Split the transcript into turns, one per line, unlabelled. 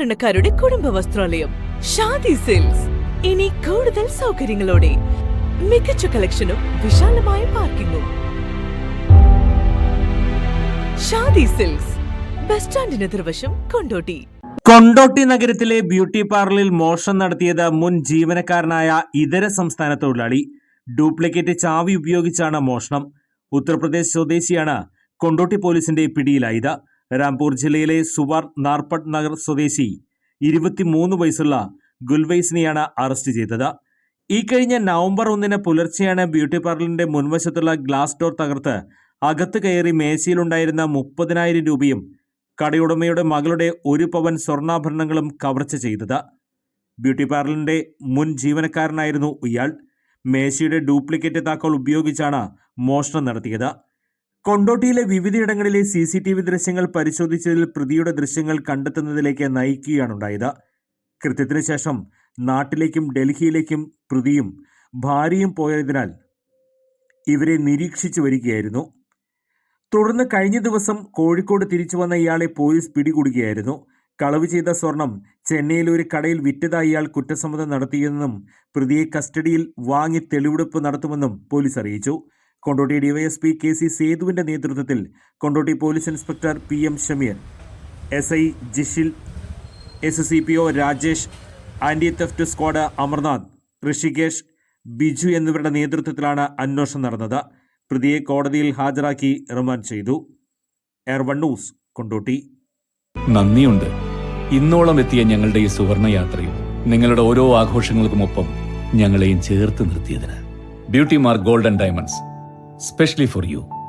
സാധാരണക്കാരുടെ കുടുംബ വസ്ത്രാലയം ഷാദി സിൽസ് ഇനി കൂടുതൽ സൗകര്യങ്ങളോടെ മികച്ച കളക്ഷനും വിശാലമായ പാർക്കിങ്ങും. ഷാദി സെയിൽസ് ബസ് സ്റ്റാൻഡിന് എതിർവശം കൊണ്ടോട്ടി.
കൊണ്ടോട്ടി നഗരത്തിലെ ബ്യൂട്ടി പാർലറിൽ മോഷണം നടത്തിയത് മുൻ ജീവനക്കാരനായ ഇതര സംസ്ഥാന തൊഴിലാളി. ഡ്യൂപ്ലിക്കേറ്റ് ചാവി ഉപയോഗിച്ചാണ് മോഷണം. ഉത്തർപ്രദേശ് സ്വദേശിയാണ് കൊണ്ടോട്ടി പോലീസിന്റെ പിടിയിലായത്. രാംപൂർ ജില്ലയിലെ സുവാർ നാർപ്പട്ട് നഗർ സ്വദേശി ഇരുപത്തിമൂന്ന് വയസ്സുള്ള ഗുൽവൈസിനെയാണ് അറസ്റ്റ് ചെയ്തത്. ഈ കഴിഞ്ഞ നവംബർ ഒന്നിന് പുലർച്ചെയാണ് ബ്യൂട്ടി പാർലറിന്റെ മുൻവശത്തുള്ള ഗ്ലാസ് ഡോർ തകർത്ത് അകത്ത് കയറി മേശയിലുണ്ടായിരുന്ന മുപ്പതിനായിരം രൂപയും കടയുടമയുടെ മകളുടെ ഒരു പവൻ സ്വർണാഭരണങ്ങളും കവർച്ച ചെയ്തത്. ബ്യൂട്ടി പാർലറിന്റെ മുൻ ജീവനക്കാരനായിരുന്നു ഇയാൾ. മേശയുടെ ഡ്യൂപ്ലിക്കേറ്റ് താക്കോൽ ഉപയോഗിച്ചാണ് മോഷണം നടത്തിയത്. കൊണ്ടോട്ടിയിലെ വിവിധയിടങ്ങളിലെ സി സി ടി വി ദൃശ്യങ്ങൾ പരിശോധിച്ചതിൽ പ്രതിയുടെ ദൃശ്യങ്ങൾ കണ്ടെത്തുന്നതിലേക്ക് നയിക്കുകയാണുണ്ടായത് കൃത്യത്തിന് ശേഷം നാട്ടിലേക്കും ഡൽഹിയിലേക്കും പ്രതിയും ഭാര്യയും പോയതിനാൽ ഇവരെ നിരീക്ഷിച്ചു വരികയായിരുന്നു. തുടർന്ന് കഴിഞ്ഞ ദിവസം കോഴിക്കോട് തിരിച്ചു വന്ന ഇയാളെ പോലീസ് പിടികൂടുകയായിരുന്നു. കളവ് ചെയ്ത സ്വർണം ചെന്നൈയിലെ ഒരു കടയിൽ വിറ്റതായി ഇയാൾ കുറ്റസമ്മതം നടത്തിയെന്നും പ്രതിയെ കസ്റ്റഡിയിൽ വാങ്ങി തെളിവെടുപ്പ് നടത്തുമെന്നും പോലീസ് അറിയിച്ചു. കൊണ്ടോട്ടി ഡിവൈഎസ്പി കെ സി സേതുവിന്റെ നേതൃത്വത്തിൽ Kondotty police inspector P M Shameer S I Jishil S C P O Rajesh anti theft squad Amarnath Rishikesh Biju എന്നിവരുടെ നേതൃത്വത്തിലാണ് അന്വേഷണം നടന്നത്. പ്രതിയെ കോടതിയിൽ ഹാജരാക്കി റിമാൻഡ് ചെയ്തു. ന്യൂസ് കൊണ്ടോട്ടി.
നന്ദിയുണ്ട്. ഇന്നോളം എത്തിയ ഞങ്ങളുടെ ഈ സുവർണ യാത്രയും നിങ്ങളുടെ ഓരോ ആഘോഷങ്ങൾക്കുമൊപ്പം ഞങ്ങളെയും ചേർത്ത് നിർത്തിയതിന്. Beauty mark golden diamonds. Especially for you.